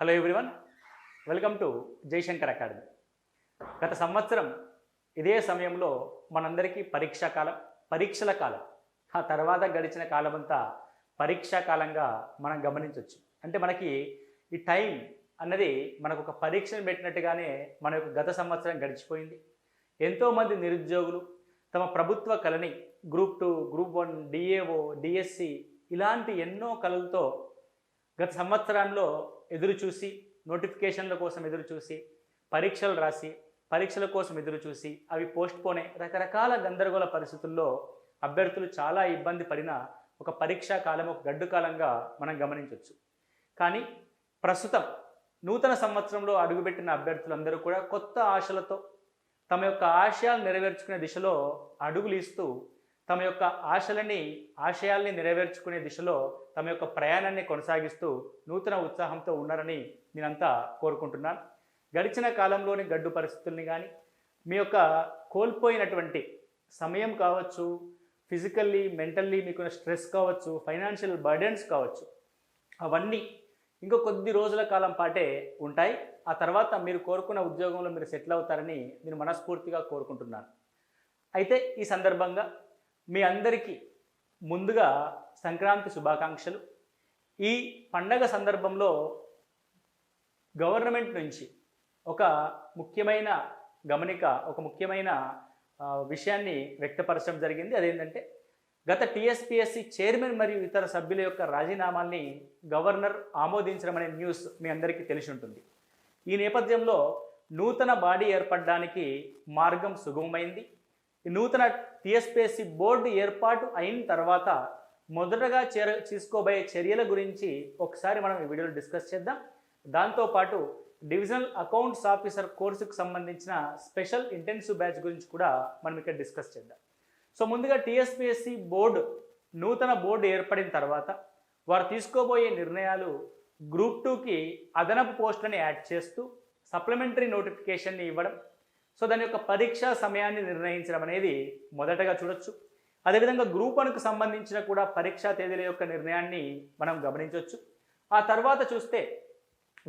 Hello everyone welcome to Jayashankar academy గత సంవత్సరం ఇదే సమయంలో మనందరికీ పరీక్షా కాలం పరీక్షల కాలం. ఆ తర్వాత గడిచిన కాలమంతా పరీక్షా కాలంగా మనం గమనించవచ్చు అంటే మనకి ఈ టైం అన్నది మనకు ఒక పరీక్షను పెట్టినట్టుగానే మన యొక్క గత సంవత్సరం గడిచిపోయింది. ఎంతోమంది నిరుద్యోగులు తమ ప్రభుత్వ కళని group two group one DAO DSC ఇలాంటి ఎన్నో కళలతో గత సంవత్సరంలో ఎదురు చూసి నోటిఫికేషన్ల కోసం ఎదురు చూసి పరీక్షలు రాసి పరీక్షల కోసం ఎదురు చూసి అవి పోస్ట్ పోనే రకరకాల గందరగోళ పరిస్థితుల్లో అభ్యర్థులు చాలా ఇబ్బంది పడిన ఒక పరీక్షా కాలం ఒక గడ్డు కాలంగా మనం గమనించవచ్చు కానీ ప్రస్తుతం నూతన సంవత్సరంలో అడుగుపెట్టిన అభ్యర్థులందరూ కూడా కొత్త ఆశలతో తమ యొక్క ఆశయాలు నెరవేర్చుకునే దిశలో అడుగులు ఇస్తూ తమ యొక్క ఆశలని ఆశయాల్ని నెరవేర్చుకునే దిశలో తమ యొక్క ప్రయాణాన్ని కొనసాగిస్తూ నూతన ఉత్సాహంతో ఉన్నారని నేనంతా కోరుకుంటున్నాను. గడిచిన కాలంలోని గడ్డు పరిస్థితుల్ని కానీ మీ యొక్క కోల్పోయినటువంటి సమయం కావచ్చు ఫిజికల్లీ మెంటల్లీ మీకున్న స్ట్రెస్ కావచ్చు ఫైనాన్షియల్ బర్డెన్స్ కావచ్చు అవన్నీ ఇంకో కొద్ది రోజుల కాలం పాటే ఉంటాయి. ఆ తర్వాత మీరు కోరుకున్న ఉద్యోగంలో మీరు సెటిల్ అవుతారని నేను మనస్ఫూర్తిగా కోరుకుంటున్నాను. అయితే ఈ సందర్భంగా మీ అందరికీ ముందుగా సంక్రాంతి శుభాకాంక్షలు. ఈ పండగ సందర్భంలో గవర్నమెంట్ నుంచి ఒక ముఖ్యమైన గమనిక ఒక ముఖ్యమైన విషయాన్ని వ్యక్తపరచడం జరిగింది. అదేంటంటే గత టీఎస్పీఎస్సీ చైర్మన్ మరియు ఇతర సభ్యుల యొక్క రాజీనామాల్ని గవర్నర్ ఆమోదించడం అనే న్యూస్ మీ అందరికీ తెలిసి ఉంటుంది. ఈ నేపథ్యంలో నూతన బాడీ ఏర్పడడానికి మార్గం సుగమమైంది. ఈ నూతన టీఎస్పీఎస్సీ బోర్డు ఏర్పాటు అయిన తర్వాత మొదటగా చేర తీసుకోబోయే చర్యల గురించి ఒకసారి మనం ఈ వీడియోలో డిస్కస్ చేద్దాం. దాంతోపాటు డివిజనల్ అకౌంట్స్ ఆఫీసర్ కోర్సుకు సంబంధించిన స్పెషల్ ఇంటెన్సివ్ బ్యాచ్ గురించి కూడా మనం ఇక్కడ డిస్కస్ చేద్దాం. సో ముందుగా టీఎస్పీఎస్సీ బోర్డు నూతన బోర్డు ఏర్పడిన తర్వాత వారు తీసుకోబోయే నిర్ణయాలు గ్రూప్ టూకి అదనపు పోస్టులని యాడ్ చేస్తూ సప్లిమెంటరీ నోటిఫికేషన్ని ఇవ్వడం సో దాని యొక్క పరీక్షా సమయాన్ని నిర్ణయించడం అనేది మొదటగా చూడొచ్చు. అదేవిధంగా గ్రూప్ వన్కు సంబంధించిన కూడా పరీక్షా తేదీల యొక్క నిర్ణయాన్ని మనం గమనించవచ్చు ఆ తర్వాత చూస్తే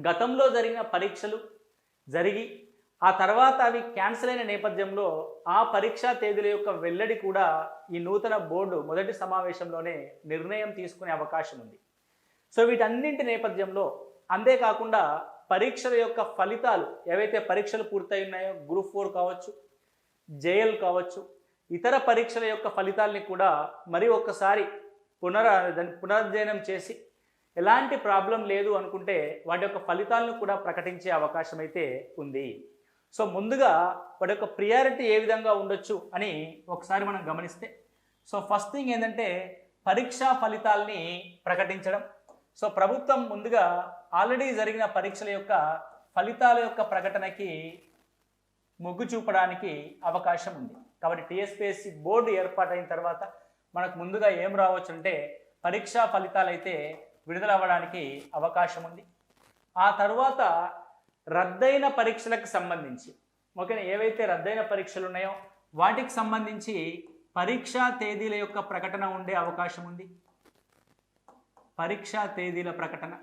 గతంలో జరిగిన పరీక్షలు జరిగి ఆ తర్వాత అవి క్యాన్సిల్ అయిన నేపథ్యంలో ఆ పరీక్షా తేదీల యొక్క వెల్లడి కూడా ఈ నూతన బోర్డు మొదటి సమావేశంలోనే నిర్ణయం తీసుకునే అవకాశం ఉంది. సో వీటన్నింటి నేపథ్యంలో అంతేకాకుండా పరీక్షల యొక్క ఫలితాలు ఏవైతే పరీక్షలు పూర్తయి ఉన్నాయో గ్రూప్ ఫోర్ కావచ్చు జేఎల్ కావచ్చు ఇతర పరీక్షల యొక్క ఫలితాల్ని కూడా మరి ఒక్కసారి పునర దాన్ని పునరుజ్జయనం చేసి ఎలాంటి ప్రాబ్లం లేదు అనుకుంటే వాటి యొక్క ఫలితాలను కూడా ప్రకటించే అవకాశం అయితే ఉంది. సో ముందుగా వాటి యొక్క ప్రియారిటీ ఏ విధంగా ఉండొచ్చు అని ఒకసారి మనం గమనిస్తే సో ఫస్ట్ థింగ్ ఏంటంటే పరీక్షా ఫలితాల్ని ప్రకటించడం. సో ప్రభుత్వం ముందుగా ఆల్రెడీ జరిగిన పరీక్షల యొక్క ఫలితాల యొక్క ప్రకటనకి మొగ్గు చూపడానికి అవకాశం ఉంది. కాబట్టి టీఎస్పీఎస్సి బోర్డు ఏర్పాటైన తర్వాత మనకు ముందుగా ఏం రావచ్చు అంటే పరీక్షా ఫలితాలు అయితే విడుదల అవ్వడానికి అవకాశం ఉంది. ఆ తర్వాత రద్దయిన పరీక్షలకు సంబంధించి ఓకేనా ఏవైతే రద్దయిన పరీక్షలు ఉన్నాయో వాటికి సంబంధించి పరీక్షా తేదీల యొక్క ప్రకటన ఉండే అవకాశం ఉంది. పరీక్షా తేదీల ప్రకటన.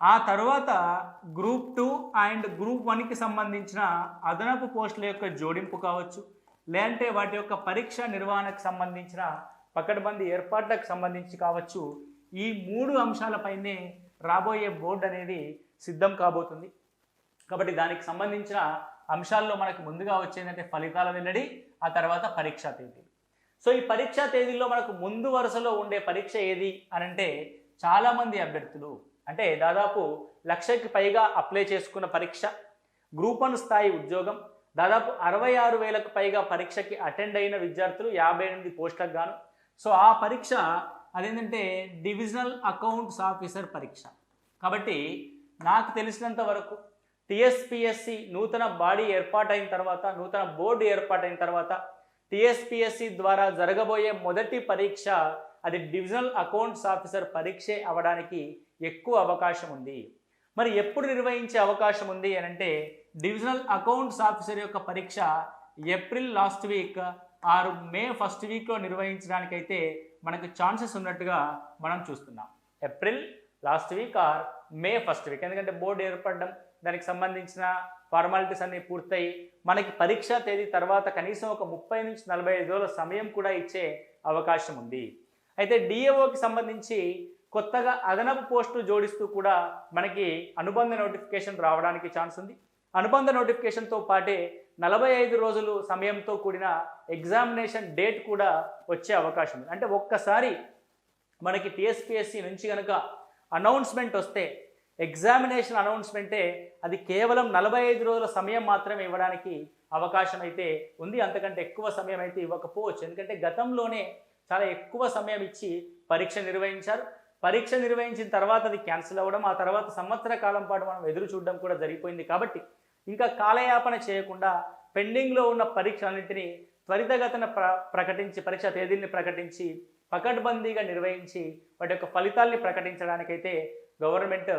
ఆ తర్వాత గ్రూప్ టూ అండ్ గ్రూప్ వన్కి సంబంధించిన అదనపు పోస్టుల యొక్క జోడింపు కావచ్చు లేదంటే వాటి యొక్క పరీక్ష నిర్వహణకు సంబంధించిన పకడ్బందీ ఏర్పాట్లకు సంబంధించి కావచ్చు. ఈ మూడు అంశాలపైనే రాబోయే బోర్డు అనేది సిద్ధం కాబోతుంది. కాబట్టి దానికి సంబంధించిన అంశాల్లో మనకు ముందుగా వచ్చేందంటే ఫలితాల వెల్లడి ఆ తర్వాత పరీక్షా తేదీ. సో ఈ పరీక్షా తేదీల్లో మనకు ముందు వరుసలో ఉండే పరీక్ష ఏది అని అంటే చాలామంది అభ్యర్థులు అంటే దాదాపు లక్షకి పైగా అప్లై చేసుకున్న పరీక్ష గ్రూప్ వన్ స్థాయి ఉద్యోగం దాదాపు అరవై ఆరు వేలకు పైగా పరీక్షకి అటెండ్ అయిన విద్యార్థులు యాభై ఎనిమిది పోస్టులకు గాను. సో ఆ పరీక్ష అదేంటంటే డివిజనల్ అకౌంట్స్ ఆఫీసర్ పరీక్ష. కాబట్టి నాకు తెలిసినంత వరకు టిఎస్పిఎస్సి నూతన బాడీ ఏర్పాటైన తర్వాత నూతన బోర్డు ఏర్పాటైన తర్వాత టిఎస్పిఎస్సి ద్వారా జరగబోయే మొదటి పరీక్ష అది డివిజనల్ అకౌంట్స్ ఆఫీసర్ పరీక్షే అవడానికి ఎక్కువ అవకాశం ఉంది. మరి ఎప్పుడు నిర్వహించే అవకాశం ఉంది అని అంటే డివిజనల్ అకౌంట్స్ ఆఫీసర్ యొక్క పరీక్ష ఏప్రిల్ లాస్ట్ వీక్ ఆరు మే ఫస్ట్ వీక్లో నిర్వహించడానికైతే మనకు ఛాన్సెస్ ఉన్నట్టుగా మనం చూస్తున్నాం. April last week or May first week. ఎందుకంటే బోర్డు ఏర్పడడం దానికి సంబంధించిన ఫార్మాలిటీస్ అన్నీ పూర్తయి మనకి పరీక్షా తేదీ తర్వాత కనీసం ఒక ముప్పై నుంచి నలభై ఐదు రోజుల సమయం కూడా ఇచ్చే అవకాశం ఉంది. అయితే డిఏఓకి సంబంధించి కొత్తగా అదనపు పోస్టులు జోడిస్తూ కూడా మనకి అనుబంధ నోటిఫికేషన్ రావడానికి ఛాన్స్ ఉంది. అనుబంధ నోటిఫికేషన్తో పాటే నలభై ఐదు రోజులు సమయంతో కూడిన ఎగ్జామినేషన్ డేట్ కూడా వచ్చే అవకాశం ఉంది. అంటే ఒక్కసారి మనకి టీఎస్పిఎస్సి నుంచి కనుక అనౌన్స్మెంట్ వస్తే ఎగ్జామినేషన్ అనౌన్స్మెంటే అది కేవలం నలభై ఐదు రోజుల సమయం మాత్రమే ఇవ్వడానికి అవకాశం అయితే ఉంది. అంతకంటే ఎక్కువ సమయం అయితే ఇవ్వకపోవచ్చు. ఎందుకంటే గతంలోనే చాలా ఎక్కువ సమయం ఇచ్చి పరీక్ష నిర్వహించారు. పరీక్ష నిర్వహించిన తర్వాత అది క్యాన్సిల్ అవ్వడం ఆ తర్వాత సంవత్సర కాలం పాటు మనం ఎదురు చూడడం కూడా జరిగిపోయింది కాబట్టి ఇంకా కాలయాపన చేయకుండా పెండింగ్లో ఉన్న పరీక్షలన్నింటినీ త్వరితగతన ప్ర ప్రకటించి పరీక్ష తేదీని ప్రకటించి పకడ్బందీగా నిర్వహించి వాటి యొక్క ఫలితాల్ని ప్రకటించడానికైతే గవర్నమెంట్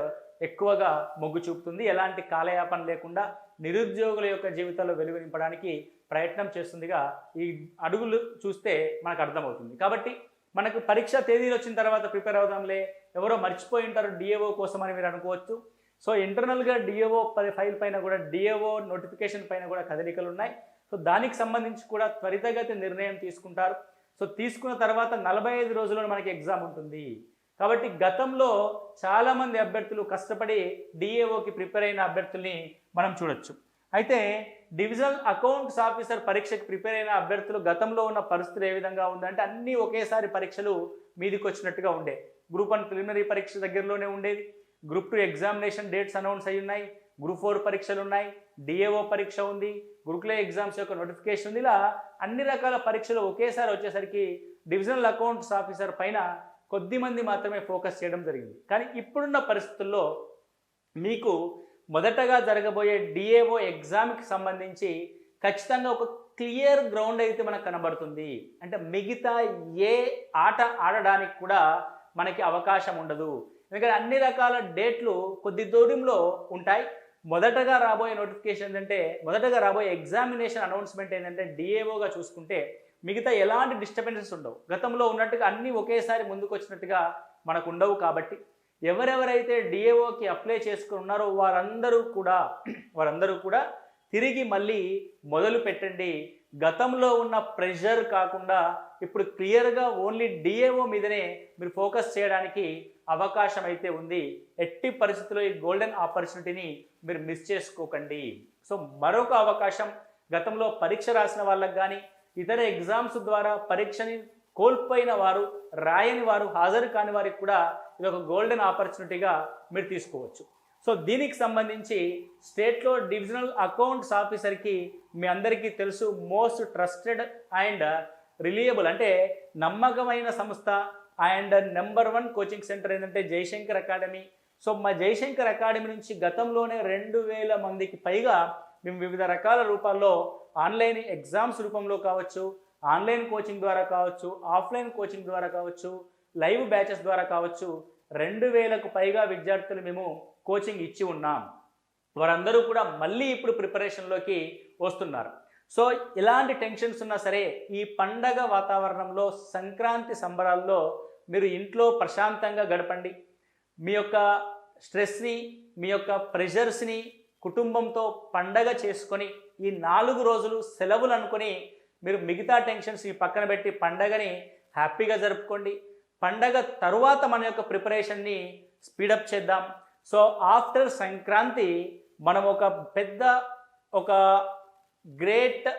ఎక్కువగా మొగ్గు చూపుతుంది. ఎలాంటి కాలయాపన లేకుండా నిరుద్యోగుల యొక్క జీవితాల్లో వెలుగునింపడానికి ప్రయత్నం చేస్తుందిగా ఈ అడుగులు చూస్తే మనకు అర్థమవుతుంది. కాబట్టి మనకు పరీక్ష తేదీలు వచ్చిన తర్వాత ప్రిపేర్ అవుదాంలే. ఎవరో మర్చిపోయి ఉంటారు డిఏఓ కోసం అని మీరు అనుకోవచ్చు. సో ఇంటర్నల్గా డిఏఓ ఫైల్ పైన కూడా డిఏఓ నోటిఫికేషన్ పైన కూడా కదలికలు ఉన్నాయి. సో దానికి సంబంధించి కూడా త్వరితగతి నిర్ణయం తీసుకుంటారు. సో తీసుకున్న తర్వాత నలభై ఐదు రోజుల్లో మనకి ఎగ్జామ్ ఉంటుంది. కాబట్టి గతంలో చాలామంది అభ్యర్థులు కష్టపడి డిఏఓకి ప్రిపేర్ అయిన అభ్యర్థుల్ని మనం చూడొచ్చు. అయితే డివిజనల్ అకౌంట్స్ ఆఫీసర్ పరీక్షకు ప్రిపేర్ అయిన అభ్యర్థులు గతంలో ఉన్న పరిస్థితులు ఏ విధంగా ఉందంటే అన్నీ ఒకేసారి పరీక్షలు మీదికి వచ్చినట్టుగా ఉండే. గ్రూప్ వన్ ప్రిలిమినరీ పరీక్ష దగ్గరలోనే ఉండేది. Group two examination dates announce అయి ఉన్నాయి. గ్రూప్ ఫోర్ పరీక్షలు ఉన్నాయి. డిఏఓ పరీక్ష ఉంది. గురుకుల ఎగ్జామ్స్ యొక్క నోటిఫికేషన్ ఉంది. ఇలా అన్ని రకాల పరీక్షలు ఒకేసారి వచ్చేసరికి డివిజనల్ అకౌంట్స్ ఆఫీసర్ పైన కొద్ది మంది మాత్రమే ఫోకస్ చేయడం జరిగింది. కానీ ఇప్పుడున్న పరిస్థితుల్లో మీకు మొదటగా జరగబోయే డిఏఓ ఎగ్జామ్కి సంబంధించి ఖచ్చితంగా ఒక క్లియర్ గ్రౌండ్ అయితే మనకు కనబడుతుంది. అంటే మిగతా ఏ ఆట ఆడడానికి కూడా మనకి అవకాశం ఉండదు. ఎందుకంటే అన్ని రకాల డేట్లు కొద్ది దూరంలో ఉంటాయి. మొదటగా రాబోయే నోటిఫికేషన్ ఏంటంటే మొదటగా రాబోయే ఎగ్జామినేషన్ అనౌన్స్మెంట్ ఏంటంటే డిఏఓగా చూసుకుంటే మిగతా ఎలాంటి డిస్టర్బెన్సెస్ ఉండవు. గతంలో ఉన్నట్టుగా అన్నీ ఒకేసారి ముందుకు వచ్చినట్టుగా మనకు ఉండవు కాబట్టి ఎవరెవరైతే డిఏఓకి అప్లై చేసుకుని ఉన్నారో వారందరూ కూడా వారందరూ కూడా తిరిగి మళ్ళీ మొదలు పెట్టండి. గతంలో ఉన్న ప్రెషర్ కాకుండా ఇప్పుడు క్లియర్గా ఓన్లీ డిఏఓ మీదనే మీరు ఫోకస్ చేయడానికి అవకాశం అయితే ఉంది. ఎట్టి పరిస్థితుల్లో ఈ గోల్డెన్ ఆపర్చునిటీని మీరు మిస్ చేసుకోకండి. సో మరొక అవకాశం గతంలో పరీక్ష రాసిన వాళ్ళకి కానీ ఇతర ఎగ్జామ్స్ ద్వారా పరీక్షని కోల్పోయిన వారు రాయని వారు హాజరు కాని వారికి కూడా ఇది ఒక గోల్డెన్ ఆపర్చునిటీగా మీరు తీసుకోవచ్చు. సో దీనికి సంబంధించి స్టేట్లో డివిజనల్ అకౌంట్స్ ఆఫీసర్కి మీ అందరికీ తెలుసు మోస్ట్ ట్రస్టెడ్ అండ్ రిలియబుల్ అంటే నమ్మకమైన సంస్థ and number one coaching centre ఏంటంటే జయశంకర్ అకాడమీ సో మా జయశంకర్ అకాడమీ నుంచి గతంలోనే రెండు వేల మందికి పైగా మేము వివిధ రకాల రూపాల్లో ఆన్లైన్ ఎగ్జామ్స్ రూపంలో కావచ్చు ఆన్లైన్ కోచింగ్ ద్వారా కావచ్చు ఆఫ్లైన్ కోచింగ్ ద్వారా కావచ్చు లైవ్ బ్యాచెస్ ద్వారా కావచ్చు రెండు వేలకు పైగా విద్యార్థులు మేము కోచింగ్ ఇచ్చి ఉన్నాం. వారందరూ కూడా మళ్ళీ ఇప్పుడు ప్రిపరేషన్లోకి వస్తున్నారు. సో ఎలాంటి టెన్షన్స్ ఉన్నా సరే ఈ పండగ వాతావరణంలో సంక్రాంతి సంబరాల్లో మీరు ఇంట్లో ప్రశాంతంగా గడపండి. మీ యొక్క స్ట్రెస్ని మీ యొక్క ప్రెషర్స్ని కుటుంబంతో పండగ చేసుకొని ఈ నాలుగు రోజులు సెలవులు అనుకొని మీరు మిగతా టెన్షన్స్ ఈ పక్కన పెట్టి పండగని హ్యాపీగా జరుపుకోండి. పండగ తరువాత మన యొక్క ప్రిపరేషన్ని స్పీడప్ చేద్దాం. సో ఆఫ్టర్ సంక్రాంతి మనం ఒక పెద్ద ఒక గ్రేట్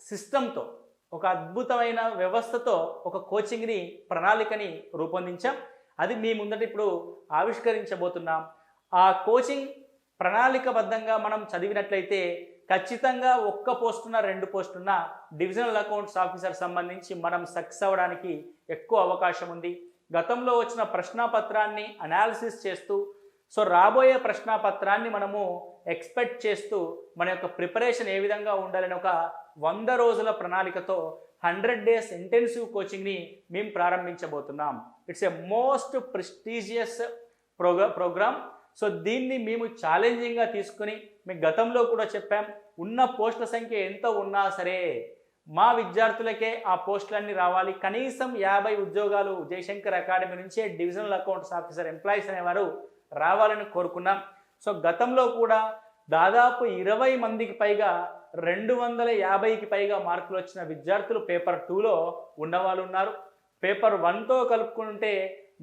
సిస్టంతో ఒక అద్భుతమైన వ్యవస్థతో ఒక కోచింగ్ని ప్రణాళికని రూపొందించాం. అది మీ ముందట ఇప్పుడు ఆవిష్కరించబోతున్నాం. ఆ కోచింగ్ ప్రణాళికబద్ధంగా మనం చదివినట్లయితే ఖచ్చితంగా ఒక్క పోస్టున్న రెండు పోస్టున్న డివిజనల్ అకౌంట్స్ ఆఫీసర్ సంబంధించి మనం సక్సెస్ అవ్వడానికి ఎక్కువ అవకాశం ఉంది. గతంలో వచ్చిన ప్రశ్నాపత్రాన్ని అనాలిసిస్ చేస్తూ సో రాబోయే ప్రశ్నాపత్రాన్ని మనము ఎక్స్పెక్ట్ చేస్తూ మన యొక్క ప్రిపరేషన్ ఏ విధంగా ఉండాలని ఒక వంద రోజుల ప్రణాళికతో హండ్రెడ్ డేస్ ఇంటెన్సివ్ కోచింగ్ని మేము ప్రారంభించబోతున్నాం. It's a most prestigious programme programme. So దీన్ని మేము ఛాలెంజింగ్గా తీసుకుని మేము గతంలో కూడా చెప్పాం ఉన్న పోస్టుల సంఖ్య ఎంత ఉన్నా సరే మా విద్యార్థులకే ఆ పోస్టులన్నీ రావాలి. కనీసం యాభై ఉద్యోగాలు జయశంకర్ అకాడమీ నుంచే డివిజనల్ అకౌంట్స్ ఆఫీసర్ ఎంప్లాయీస్ అనేవారు రావాలని కోరుకున్నాం. సో గతంలో కూడా దాదాపు ఇరవై మందికి పైగా రెండు వందల యాభైకి పైగా మార్కులు వచ్చిన విద్యార్థులు పేపర్ టూలో ఉన్నవాళ్ళు ఉన్నారు. పేపర్ వన్తో కలుపుకుంటే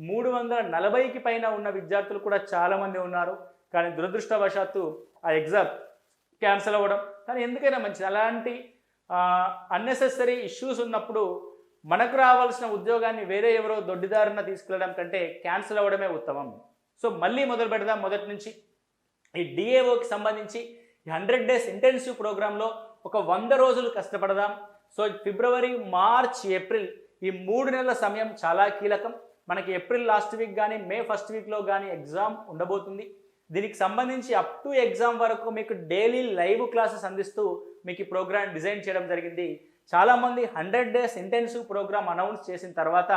మూడు వందల నలభైకి పైన ఉన్న విద్యార్థులు కూడా చాలామంది ఉన్నారు. కానీ దురదృష్టవశాత్తు ఆ ఎగ్జామ్ క్యాన్సిల్ అవ్వడం. కానీ ఎందుకైనా మంచిది. అలాంటి అన్నెసెసరీ ఇష్యూస్ ఉన్నప్పుడు మనకు రావాల్సిన ఉద్యోగాన్ని వేరే ఎవరో దొడ్డిదారున తీసుకెళ్ళడం కంటే క్యాన్సిల్ అవ్వడమే ఉత్తమం. సో మళ్ళీ మొదలు పెడదాం మొదటి నుంచి. ఈ డిఏఓకి సంబంధించి ఈ హండ్రెడ్ డేస్ ఇంటెన్సివ్ ప్రోగ్రాంలో ఒక వంద రోజులు కష్టపడదాం. సో ఫిబ్రవరి మార్చ్ ఏప్రిల్ ఈ మూడు నెలల సమయం చాలా కీలకం. మనకి ఏప్రిల్ లాస్ట్ వీక్ కానీ మే ఫస్ట్ వీక్లో కానీ ఎగ్జామ్ ఉండబోతుంది. దీనికి సంబంధించి అప్ టు ఎగ్జామ్ వరకు మీకు డైలీ లైవ్ క్లాసెస్ అందిస్తూ మీకు ఈ ప్రోగ్రామ్ డిజైన్ చేయడం జరిగింది. చాలామంది hundred days intensive programme announce చేసిన తర్వాత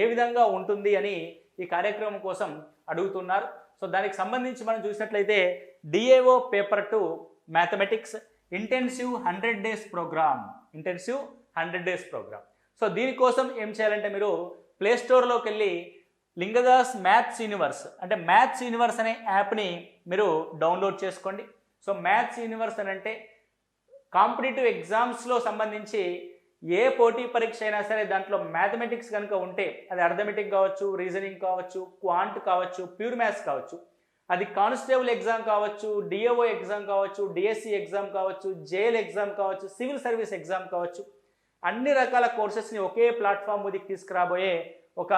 ఏ విధంగా ఉంటుంది అని ఈ కార్యక్రమం కోసం అడుగుతున్నారు. సో దానికి సంబంధించి మనం చూసినట్లయితే DAO paper two mathematics intensive hundred days programme intensive hundred days programme so దీనికోసం ఏం చేయాలంటే మీరు ప్లేస్టోర్లోకి వెళ్ళి లింగదాస్ మ్యాథ్స్ యూనివర్స్ అంటే మ్యాథ్స్ యూనివర్స్ అనే యాప్ని మీరు డౌన్లోడ్ చేసుకోండి. సో మ్యాథ్స్ యూనివర్స్ అని అంటే కాంపిటేటివ్ ఎగ్జామ్స్లో సంబంధించి ఏ పోటీ పరీక్ష అయినా సరే దాంట్లో మ్యాథమెటిక్స్ కనుక ఉంటే అది అర్థమెటిక్ కావచ్చు రీజనింగ్ కావచ్చు క్వాంట్ కావచ్చు ప్యూర్ మ్యాథ్స్ కావచ్చు. అది కానిస్టేబుల్ ఎగ్జామ్ కావచ్చు డిఏఓ ఎగ్జామ్ కావచ్చు డిఎస్సి ఎగ్జామ్ కావచ్చు జేఎల్ ఎగ్జామ్ కావచ్చు సివిల్ సర్వీస్ ఎగ్జామ్ కావచ్చు. అన్ని రకాల కోర్సెస్ని ఒకే ప్లాట్ఫామ్ మీదకి తీసుకురాబోయే ఒక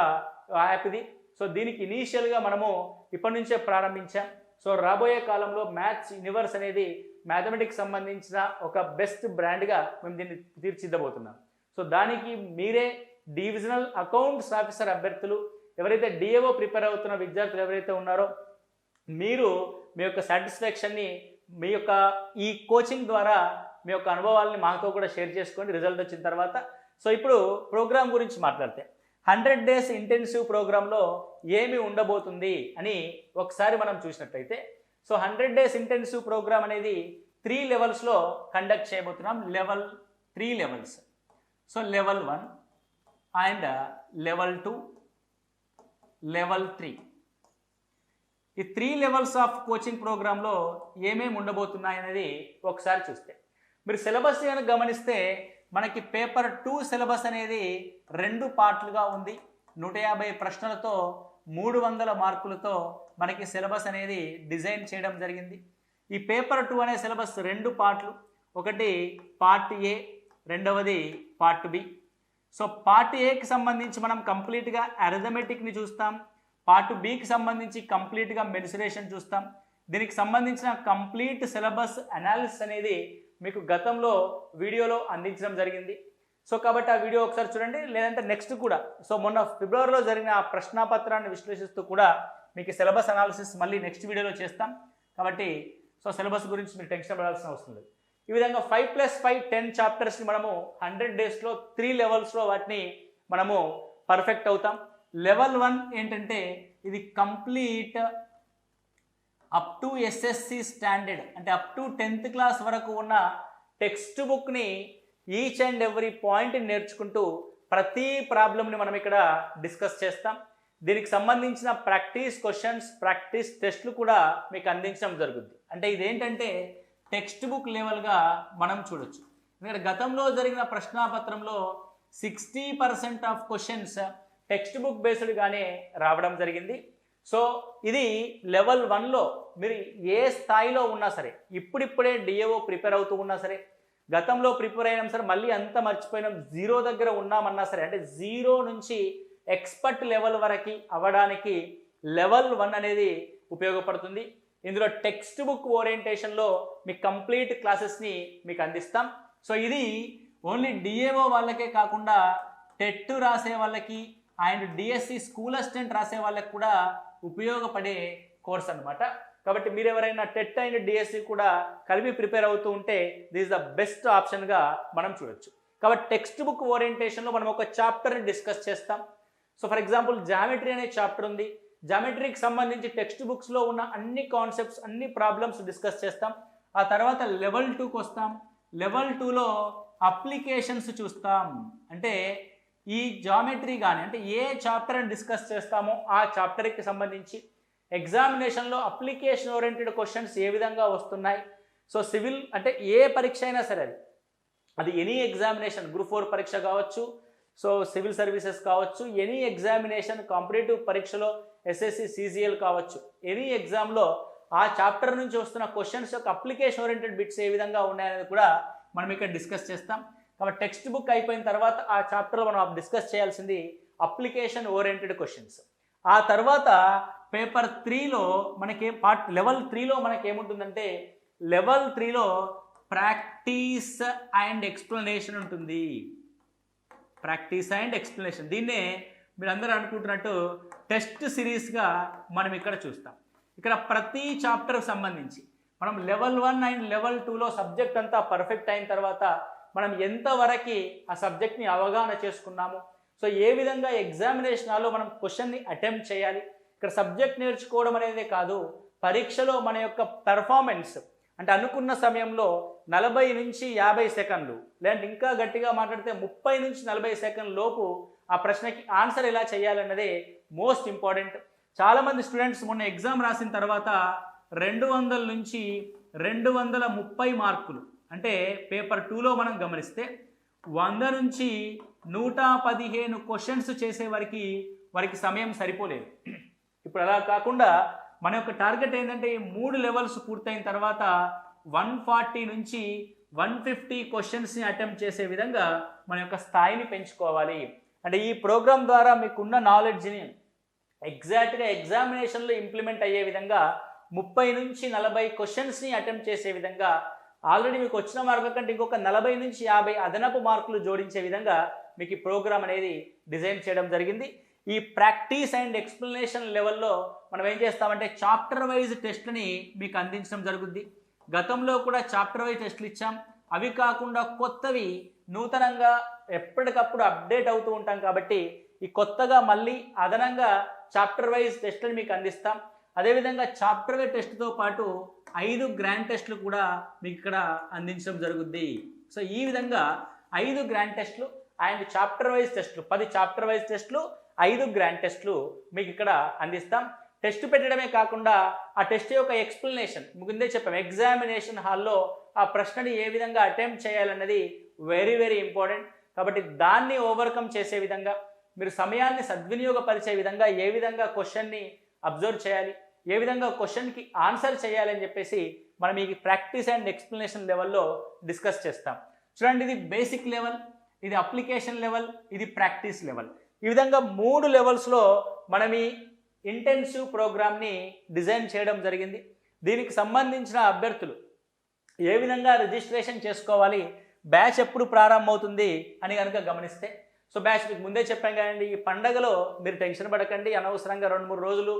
యాప్ ఇది. సో దీనికి ఇనీషియల్గా మనము ఇప్పటి నుంచే ప్రారంభించాం. సో రాబోయే కాలంలో మ్యాథ్స్ యూనివర్స్ అనేది మ్యాథమెటిక్స్ సంబంధించిన ఒక బెస్ట్ బ్రాండ్గా మేము దీన్ని తీర్చిద్దబోతున్నాం సో దానికి మీరే డివిజనల్ అకౌంట్స్ ఆఫీసర్ అభ్యర్థులు ఎవరైతే డిఏఓ ప్రిపేర్ అవుతున్న విద్యార్థులు ఎవరైతే ఉన్నారో మీరు మీ యొక్క సాటిస్ఫాక్షన్ని మీ యొక్క ఈ కోచింగ్ ద్వారా మీ యొక్క అనుభవాలని మాతో కూడా షేర్ చేసుకోండి. రిజల్ట్ వచ్చిన తర్వాత. సో ఇప్పుడు ప్రోగ్రామ్ గురించి మాట్లాడితే. హండ్రెడ్ డేస్ ఇంటెన్సివ్ ప్రోగ్రాంలో ఏమి ఉండబోతుంది అని ఒకసారి మనం చూసినట్లయితే so hundred days intensive programme అనేది త్రీ లెవెల్స్లో కండక్ట్ చేయబోతున్నాం. Level three levels so level one and level two level three ఈ త్రీ లెవెల్స్ ఆఫ్ కోచింగ్ ప్రోగ్రాంలో ఏమేమి ఉండబోతున్నాయి అనేది ఒకసారి చూస్తే. మీరు సిలబస్ కనుక గమనిస్తే మనకి పేపర్ టూ సిలబస్ అనేది రెండు పార్ట్లుగా ఉంది. నూట యాభై ప్రశ్నలతో మూడు వందల మార్కులతో మనకి సిలబస్ అనేది డిజైన్ చేయడం జరిగింది. ఈ పేపర్ టూ అనే సిలబస్ రెండు పార్ట్లు. ఒకటి పార్ట్ ఏ రెండవది పార్ట్ బి. సో పార్ట్ ఏకి సంబంధించి మనం కంప్లీట్గా అరిథమెటిక్ని చూస్తాం. పార్ట్ బికి సంబంధించి కంప్లీట్గా మెడిసిరేషన్ చూస్తాం. దీనికి సంబంధించిన కంప్లీట్ సిలబస్ అనాలిసిస్ అనేది మీకు గతంలో వీడియోలో అందించడం జరిగింది. సో కాబట్టి ఆ వీడియో ఒకసారి చూడండి. లేదంటే నెక్స్ట్ కూడా. సో మొన్న ఫిబ్రవరిలో జరిగిన ఆ ప్రశ్నాపత్రాన్ని విశ్లేషిస్తూ కూడా మీకు సిలబస్ అనాలిసిస్ మళ్ళీ నెక్స్ట్ వీడియోలో చేస్తాం. కాబట్టి సో సిలబస్ గురించి మీరు టెన్షన్ పడాల్సిన అవసరం లేదు. ఈ విధంగా ఫైవ్ ప్లస్ ఫైవ్ టెన్ చాప్టర్స్ని మనము హండ్రెడ్ డేస్లో త్రీ లెవెల్స్లో వాటిని మనము పర్ఫెక్ట్ అవుతాం. లెవెల్ వన్ ఏంటంటే ఇది complete up to SSC standard అంటే అప్ టు టెన్త్ క్లాస్ వరకు ఉన్న టెక్స్ట్ బుక్ని ఈచ్ అండ్ ఎవ్రీ పాయింట్ని నేర్చుకుంటూ ప్రతి ప్రాబ్లమ్ని మనం ఇక్కడ డిస్కస్ చేస్తాం. దీనికి సంబంధించిన ప్రాక్టీస్ క్వశ్చన్స్ ప్రాక్టీస్ టెస్ట్లు కూడా మీకు అందించడం జరుగుద్ది. అంటే ఇదేంటంటే టెక్స్ట్ బుక్ లెవెల్గా మనం చూడొచ్చు. ఎందుకంటే గతంలో జరిగిన ప్రశ్నాపత్రంలో sixty percent of questions textbook బేస్డ్గానే రావడం జరిగింది. సో ఇది లెవెల్ వన్లో మీరు ఏ స్థాయిలో ఉన్నా సరే ఇప్పుడిప్పుడే డిఏఓ ప్రిపేర్ అవుతూ ఉన్నా సరే గతంలో ప్రిపేర్ అయినాం సరే మళ్ళీ అంత మర్చిపోయినాం జీరో దగ్గర ఉన్నామన్నా సరే అంటే జీరో నుంచి ఎక్స్పర్ట్ లెవెల్ వరకు అవ్వడానికి లెవెల్ వన్ అనేది ఉపయోగపడుతుంది. ఇందులో టెక్స్ట్ బుక్ ఓరియంటేషన్లో మీ కంప్లీట్ క్లాసెస్ని మీకు అందిస్తాం. సో ఇది ఓన్లీ డిఏఓ వాళ్ళకే కాకుండా టెట్ రాసే వాళ్ళకి అండ్ డిఎస్సి స్కూల్ అసిస్టెంట్ రాసే వాళ్ళకి కూడా ఉపయోగపడే కోర్స్ అనమాట కాబట్టి మీరు ఎవరైనా టెట్ అండ్ డిఎస్సి కూడా కలిపి ప్రిపేర్ అవుతూ ఉంటే దిస్ ద బెస్ట్ ఆప్షన్గా మనం చూడొచ్చు. కాబట్టి టెక్స్ట్ బుక్ ఓరియంటేషన్లో మనం ఒక చాప్టర్ని డిస్కస్ చేస్తాం. సో ఫర్ ఎగ్జాంపుల్ జామెట్రీ అనే చాప్టర్ ఉంది. జామెట్రీకి సంబంధించి టెక్స్ట్ బుక్స్లో ఉన్న అన్ని కాన్సెప్ట్స్ అన్ని ప్రాబ్లమ్స్ డిస్కస్ చేస్తాం. ఆ తర్వాత లెవెల్ టూకి వస్తాం. లెవెల్ టూలో అప్లికేషన్స్ చూస్తాం. అంటే ఈ జామెట్రీ కానీ అంటే ఏ చాప్టర్ని డిస్కస్ చేస్తామో ఆ చాప్టర్కి సంబంధించి ఎగ్జామినేషన్లో అప్లికేషన్ ఓరియంటెడ్ క్వశ్చన్స్ ఏ విధంగా వస్తున్నాయి? సో సివిల్ అంటే ఏ పరీక్ష అయినా సరే అది. అది ఎనీ ఎగ్జామినేషన్ గ్రూప్ ఫోర్ పరీక్ష కావచ్చు సో సివిల్ సర్వీసెస్ కావచ్చు ఎనీ ఎగ్జామినేషన్ కాంపిటేటివ్ పరీక్షలో ఎస్ఎస్సి సిజిఎల్ కావచ్చు. ఎనీ ఎగ్జామ్లో ఆ చాప్టర్ నుంచి వస్తున్న క్వశ్చన్స్ యొక్క అప్లికేషన్ ఓరియంటెడ్ బిట్స్ ఏ విధంగా ఉన్నాయనేది కూడా మనం ఇక్కడ డిస్కస్ చేస్తాం. కాబట్టి టెక్స్ట్ బుక్ అయిపోయిన తర్వాత ఆ చాప్టర్లో మనం డిస్కస్ చేయాల్సింది అప్లికేషన్ ఓరియంటెడ్ క్వశ్చన్స్ ఆ తర్వాత పేపర్ త్రీలో మనకి పార్ట్ లెవెల్ త్రీలో మనకి ఏముంటుందంటే లెవెల్ త్రీలో ప్రాక్టీస్ అండ్ ఎక్స్ప్లెనేషన్ ఉంటుంది. ప్రాక్టీస్ అండ్ ఎక్స్ప్లెనేషన్ దీన్నే మీరు అందరూ అనుకుంటున్నట్టు టెస్ట్ సిరీస్గా మనం ఇక్కడ చూస్తాం. ఇక్కడ ప్రతి చాప్టర్కి సంబంధించి. మనం లెవెల్ వన్ అండ్ లెవెల్ టూలో సబ్జెక్ట్ అంతా పర్ఫెక్ట్ అయిన తర్వాత మనం ఎంతవరకు ఆ సబ్జెక్ట్ని అవగాహన చేసుకున్నాము. సో ఏ విధంగా ఎగ్జామినేషన్ హాల్లో మనం క్వశ్చన్ని అటెంప్ట్ చేయాలి? ఇక్కడ సబ్జెక్ట్ నేర్చుకోవడం అనేది కాదు పరీక్షలో మన యొక్క పెర్ఫార్మెన్స్. అంటే అనుకున్న సమయంలో నలభై నుంచి యాభై సెకండ్లు లేదంటే ఇంకా గట్టిగా మాట్లాడితే ముప్పై నుంచి నలభై సెకండ్ లోపు ఆ ప్రశ్నకి ఆన్సర్ ఎలా చేయాలన్నదే మోస్ట్ ఇంపార్టెంట్. చాలామంది స్టూడెంట్స్ మొన్న ఎగ్జామ్ రాసిన తర్వాత రెండు వందల నుంచి రెండు వందల ముప్పై మార్కులు అంటే పేపర్ టూలో మనం గమనిస్తే వంద నుంచి నూట పదిహేను క్వశ్చన్స్ చేసే వారికి సమయం సరిపోలేదు. ఇప్పుడు అలా కాకుండా మన యొక్క టార్గెట్ ఏంటంటే ఈ మూడు లెవెల్స్ పూర్తయిన తర్వాత వన్ ఫార్టీ నుంచి వన్ ఫిఫ్టీ క్వశ్చన్స్ని అటెంప్ట్ చేసే విధంగా మన యొక్క స్థాయిని పెంచుకోవాలి. అంటే ఈ ప్రోగ్రామ్ ద్వారా మీకున్న నాలెడ్జ్ని ఎగ్జాక్ట్గా ఎగ్జామినేషన్లో ఇంప్లిమెంట్ అయ్యే విధంగా ముప్పై నుంచి నలభై క్వశ్చన్స్ని అటెంప్ట్ చేసే విధంగా ఆల్రెడీ మీకు వచ్చిన మార్కుల కంటే ఇంకొక నలభై నుంచి యాభై అదనపు మార్కులు జోడించే విధంగా మీకు ఈ ప్రోగ్రామ్ అనేది డిజైన్ చేయడం జరిగింది. ఈ ప్రాక్టీస్ అండ్ ఎక్స్ప్లెనేషన్ లెవెల్లో మనం ఏం చేస్తామంటే చాప్టర్ వైజ్ టెస్ట్ని మీకు అందించడం జరుగుద్ది. గతంలో కూడా చాప్టర్ వైజ్ టెస్ట్లు ఇచ్చాం. అవి కాకుండా కొత్తవి నూతనంగా ఎప్పటికప్పుడు అప్డేట్ అవుతూ ఉంటాం కాబట్టి ఈ కొత్తగా మళ్ళీ అదనంగా చాప్టర్ వైజ్ టెస్ట్ని మీకు అందిస్తాం. అదేవిధంగా చాప్టర్ టెస్ట్తో పాటు ఐదు గ్రాండ్ టెస్ట్లు కూడా మీకు ఇక్కడ అందించడం జరుగుద్ది. సో ఈ విధంగా ఐదు గ్రాండ్ టెస్ట్లు అండ్ చాప్టర్ వైజ్ టెస్ట్లు పది చాప్టర్ వైజ్ టెస్ట్లు ఐదు గ్రాండ్ టెస్ట్లు మీకు ఇక్కడ అందిస్తాం. టెస్ట్ పెట్టడమే కాకుండా ఆ టెస్ట్ యొక్క ఎక్స్ప్లెనేషన్ ముందే చెప్పాం ఎగ్జామినేషన్ హాల్లో ఆ ప్రశ్నని ఏ విధంగా అటెంప్ట్ చేయాలన్నది వెరీ వెరీ ఇంపార్టెంట్ కాబట్టి దాన్ని ఓవర్కమ్ చేసే విధంగా మీరు సమయాన్ని సద్వినియోగపరిచే విధంగా ఏ విధంగా క్వశ్చన్ని అబ్జర్వ్ చేయాలి ఏ విధంగా క్వశ్చన్కి ఆన్సర్ చేయాలి అని చెప్పేసి మనం ఈ ప్రాక్టీస్ అండ్ ఎక్స్ప్లెనేషన్ లెవెల్లో డిస్కస్ చేస్తాం. చూడండి ఇది బేసిక్ లెవెల్ ఇది అప్లికేషన్ లెవెల్ ఇది ప్రాక్టీస్ లెవెల్. ఈ విధంగా మూడు లెవెల్స్లో మనం ఈ ఇంటెన్సివ్ ప్రోగ్రామ్ని డిజైన్ చేయడం జరిగింది. దీనికి సంబంధించిన అభ్యర్థులు ఏ విధంగా రిజిస్ట్రేషన్ చేసుకోవాలి బ్యాచ్ ఎప్పుడు ప్రారంభమవుతుంది అని కనుక గమనిస్తే సో బ్యాచ్ మీకు ముందే చెప్పాం కదండి ఈ పండగలో మీరు టెన్షన్ పడకండి అనవసరంగా రెండు మూడు రోజులు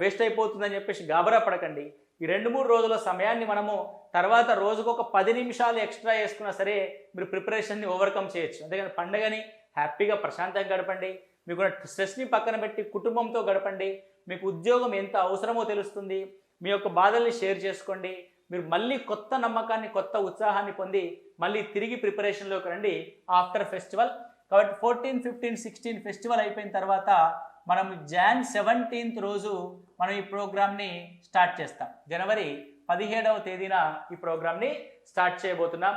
వేస్ట్ అయిపోతుందని చెప్పేసి గాబరా పడకండి. ఈ రెండు మూడు రోజుల సమయాన్ని మనము తర్వాత రోజుకు ఒక పది నిమిషాలు ఎక్స్ట్రా వేసుకున్నా సరే మీరు ప్రిపరేషన్ని ఓవర్కమ్ చేయొచ్చు. అంతేకాని పండగని హ్యాపీగా ప్రశాంతంగా గడపండి. మీకు స్ట్రెస్ని పక్కన పెట్టి కుటుంబంతో గడపండి. మీకు ఉద్యోగం ఎంత అవసరమో తెలుస్తుంది. మీ యొక్క బాధల్ని షేర్ చేసుకోండి. మీరు మళ్ళీ కొత్త నమ్మకాన్ని కొత్త ఉత్సాహాన్ని పొంది మళ్ళీ తిరిగి ప్రిపరేషన్లోకి రండి. ఆఫ్టర్ ఫెస్టివల్ కాబట్టి ఫోర్టీన్ ఫిఫ్టీన్ సిక్స్టీన్ ఫెస్టివల్ అయిపోయిన తర్వాత మనం జాన్ సెవెంటీన్త్ రోజు మనం ఈ ప్రోగ్రామ్ని స్టార్ట్ చేస్తాం. జనవరి పదిహేడవ తేదీన ఈ ప్రోగ్రామ్ని స్టార్ట్ చేయబోతున్నాం.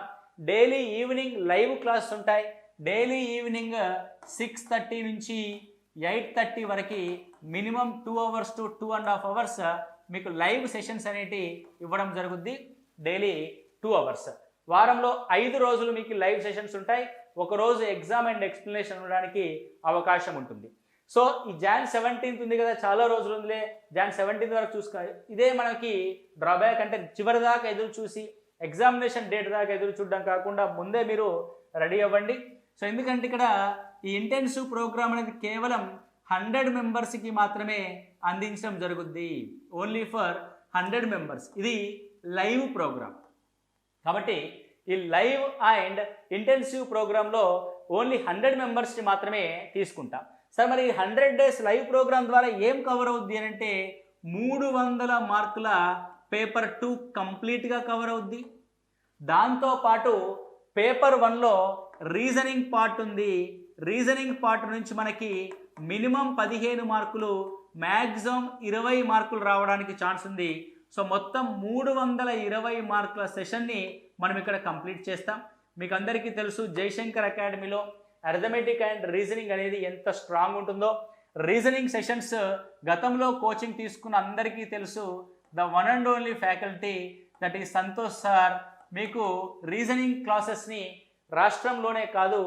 డైలీ ఈవినింగ్ లైవ్ క్లాస్ ఉంటాయి. డైలీ ఈవినింగ్ సిక్స్ థర్టీ నుంచి ఎయిట్ థర్టీ వరకు minimum two hours to two and half hours మీకు లైవ్ సెషన్స్ అనేటి ఇవ్వడం జరుగుద్ది. Daily two hours. వారంలో ఐదు రోజులు మీకు లైవ్ సెషన్స్ ఉంటాయి. ఒకరోజు ఎగ్జామ్ అండ్ ఎక్స్ప్లెనేషన్ ఉండడానికి అవకాశం ఉంటుంది. సో ఈ జాన్ సెవెంటీన్త్ ఉంది కదా చాలా రోజులు ఉందిలే. జాన్ సెవెంటీన్త్ వరకు చూసుకో. ఇదే మనకి డ్రాబ్యాక్ అంటే చివరి దాకా ఎదురు చూసి ఎగ్జామినేషన్ డేట్ దాకా ఎదురు చూడడం కాకుండా ముందే మీరు రెడీ అవ్వండి. సో ఎందుకంటే ఇక్కడ ఈ ఇంటెన్సివ్ ప్రోగ్రామ్ అనేది కేవలం హండ్రెడ్ మెంబర్స్కి మాత్రమే అందించడం జరుగుద్ది. ఓన్లీ ఫర్ హండ్రెడ్ మెంబర్స్ ఇది లైవ్ ప్రోగ్రామ్ కాబట్టి ఈ లైవ్ అండ్ ఇంటెన్సివ్ ప్రోగ్రాంలో ఓన్లీ హండ్రెడ్ మెంబర్స్ని మాత్రమే తీసుకుంటాం. సార్ మరి ఈ హండ్రెడ్ డేస్ లైవ్ ప్రోగ్రామ్ ద్వారా ఏం కవర్ అవుద్ది అని అంటే మూడు వందల మార్కుల పేపర్ టూ కంప్లీట్గా కవర్ అవుద్ది. దాంతోపాటు పేపర్ వన్లో రీజనింగ్ పార్ట్ ఉంది. రీజనింగ్ పార్ట్ నుంచి మనకి మినిమం పదిహేను మార్కులు మ్యాక్సిమం ఇరవై మార్కులు రావడానికి ఛాన్స్ ఉంది. సో మొత్తం మూడు వందల ఇరవై మార్కుల సెషన్ని మనం ఇక్కడ కంప్లీట్ చేస్తాం. మీకు అందరికీ తెలుసు జయశంకర్ అకాడమీలో అర్థమెటిక్ అండ్ రీజనింగ్ అనేది ఎంత స్ట్రాంగ్ ఉంటుందో. రీజనింగ్ సెషన్స్ గతంలో కోచింగ్ తీసుకున్న అందరికీ తెలుసు. The one and only faculty that ఈ సంతోష్ సార్ మీకు రీజనింగ్ క్లాసెస్ని రాష్ట్రంలోనే కాదు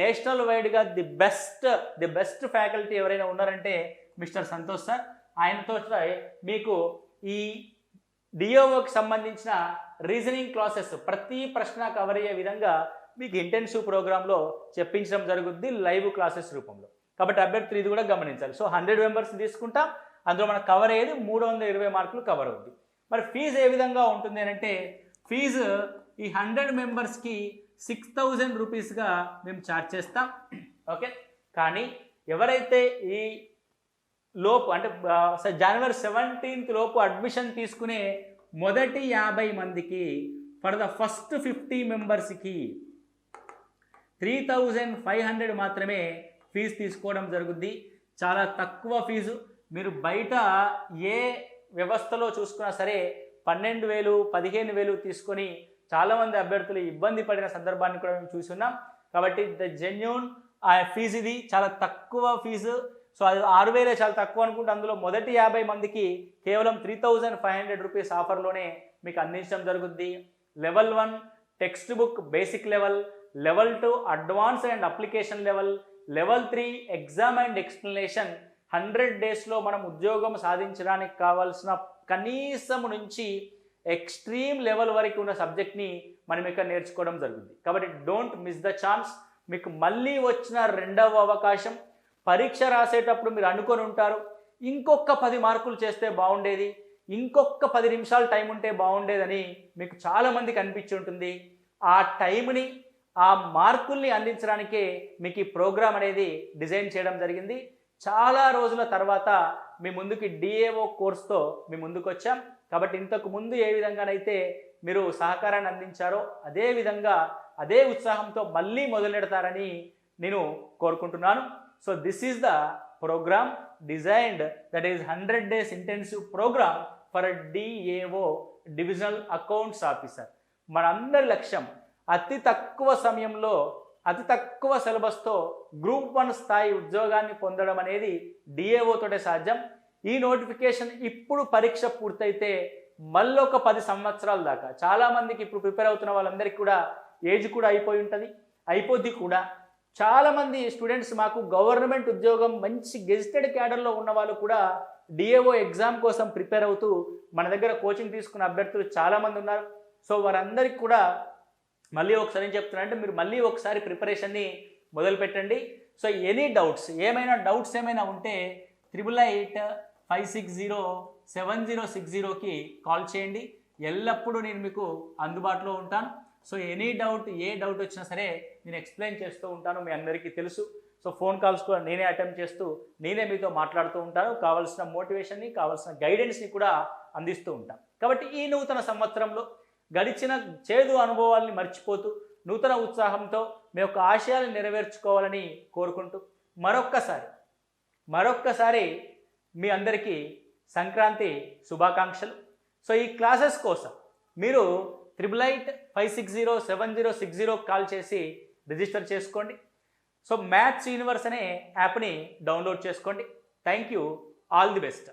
నేషనల్ వైడ్గా the best the best faculty ఎవరైనా ఉన్నారంటే మిస్టర్ సంతోష్ సార్. ఆయనతో మీకు ఈ డిఓఓకి సంబంధించిన రీజనింగ్ క్లాసెస్ ప్రతి ప్రశ్న కవర్ అయ్యే విధంగా మీకు ఇంటెన్సివ్ ప్రోగ్రాంలో చెప్పించడం జరుగుద్ది లైవ్ క్లాసెస్ రూపంలో. కాబట్టి అభ్యర్థులు ఇది కూడా గమనించాలి. సో హండ్రెడ్ మెంబర్స్ తీసుకుంటాం. అందులో మనకు కవర్ అయ్యేది మూడు వందల ఇరవై మార్కులు కవర్ అవుద్ది. మరి ఫీజు ఏ విధంగా ఉంటుంది అంటే ఫీజు ఈ హండ్రెడ్ మెంబర్స్కి సిక్స్ థౌజండ్ రూపీస్గా మేము ఛార్జ్ చేస్తాం. ఓకే కానీ ఎవరైతే ఈ లోపు అంటే జనవరి సెవెంటీన్త్ లోపు అడ్మిషన్ తీసుకునే మొదటి యాభై మందికి ఫర్ ద ఫస్ట్ ఫిఫ్టీ మెంబర్స్కి త్రీ థౌజండ్ ఫైవ్ హండ్రెడ్ మాత్రమే ఫీజు తీసుకోవడం జరుగుద్ది. చాలా తక్కువ ఫీజు. మీరు బయట ఏ వ్యవస్థలో చూసుకున్నా సరే పన్నెండు వేలు పదిహేను వేలు తీసుకొని చాలామంది అభ్యర్థులు ఇబ్బంది పడిన సందర్భాన్ని కూడా మేము చూస్తున్నాం కాబట్టి ద జెన్యున్ ఆ ఫీజు ఇది. చాలా తక్కువ ఫీజు. సో అది ఆరు వేలే చాలా తక్కువ అనుకుంటే అందులో మొదటి యాభై మందికి కేవలం three thousand five hundred rupees ఆఫర్లోనే మీకు అందించడం జరుగుద్ది. Level one textbook basic level level two advance and application level level three exam and explanation hundred డేస్లో మనం ఉద్యోగం సాధించడానికి కావాల్సిన కనీసం నుంచి ఎక్స్ట్రీమ్ లెవెల్ వరకు ఉన్న సబ్జెక్ట్ని మనం ఇక్కడ నేర్చుకోవడం జరుగుతుంది కాబట్టి డోంట్ మిస్ ద ఛాన్స్. మీకు మళ్ళీ వచ్చిన రెండవ అవకాశం పరీక్ష రాసేటప్పుడు మీరు అనుకొని ఉంటారు ఇంకొక పది మార్కులు చేస్తే బాగుండేది ఇంకొక పది నిమిషాలు టైం ఉంటే బాగుండేదని మీకు చాలామందికి అనిపించి ఉంటుంది. ఆ టైంని ఆ మార్కుల్ని అందించడానికే మీకు ఈ ప్రోగ్రాం అనేది డిజైన్ చేయడం జరిగింది. చాలా రోజుల తర్వాత మీ ముందుకి డిఏఓ కోర్స్తో మీ ముందుకు వచ్చాం. కాబట్టి ఇంతకు ముందు ఏ విధంగానైతే మీరు సహకారాన్ని అందించారో అదే విధంగా అదే ఉత్సాహంతో మళ్ళీ మొదలెడతారని నేను కోరుకుంటున్నాను. So this is the programme designed that is hundred days intensive programme for DAO divisional accounts officer మనందరి లక్ష్యం అతి తక్కువ సమయంలో అతి తక్కువ సిలబస్తో గ్రూప్ వన్ స్థాయి ఉద్యోగాన్ని పొందడం అనేది డిఏఓతోటే సాధ్యం. ఈ నోటిఫికేషన్ ఇప్పుడు పరీక్ష పూర్తయితే మళ్ళొక పది సంవత్సరాల దాకా. చాలామందికి ఇప్పుడు ప్రిపేర్ అవుతున్న వాళ్ళందరికీ కూడా ఏజ్ కూడా అయిపోయి ఉంటుంది. అయిపోద్ది కూడా. చాలామంది స్టూడెంట్స్ మాకు గవర్నమెంట్ ఉద్యోగం మంచి గెజిటెడ్ క్యాడర్లో ఉన్న వాళ్ళు కూడా డిఏఓ ఎగ్జామ్ కోసం ప్రిపేర్ అవుతూ మన దగ్గర కోచింగ్ తీసుకున్న అభ్యర్థులు చాలామంది ఉన్నారు. సో వారందరికీ కూడా మళ్ళీ ఒకసారి ఏం చెప్తున్నా అంటే మీరు మళ్ళీ ఒకసారి ప్రిపరేషన్ని మొదలుపెట్టండి సో ఎనీ డౌట్స్ ఏమైనా డౌట్స్ ఏమైనా ఉంటే triple eight five six zero seven zero six జీరోకి కాల్ చేయండి. ఎల్లప్పుడూ నేను మీకు అందుబాటులో ఉంటాను. సో ఎనీ డౌట్ ఏ డౌట్ వచ్చినా సరే నేను ఎక్స్ప్లెయిన్ చేస్తూ ఉంటాను మీ అందరికీ తెలుసు. సో ఫోన్ కాల్స్ కూడా నేనే అటెంప్ట్ చేస్తూ నేనే మీతో మాట్లాడుతూ ఉంటాను. కావాల్సిన మోటివేషన్ని కావాల్సిన గైడెన్స్ని కూడా అందిస్తూ ఉంటాను కాబట్టి ఈ నూతన సంవత్సరంలో గడిచిన చేదు అనుభవాల్ని మర్చిపోతూ నూతన ఉత్సాహంతో మీ యొక్క ఆశయాలను నెరవేర్చుకోవాలని కోరుకుంటూ మరొక్కసారి మరొక్కసారి మీ అందరికీ సంక్రాంతి శుభాకాంక్షలు. సో ఈ క్లాసెస్ కోసం మీరు triple eight five six zero seven zero six zero call చేసి రిజిస్టర్ చేసుకోండి. సో మ్యాథ్స్ యూనివర్స్ అనే యాప్ని డౌన్లోడ్ చేసుకోండి. Thank you all the best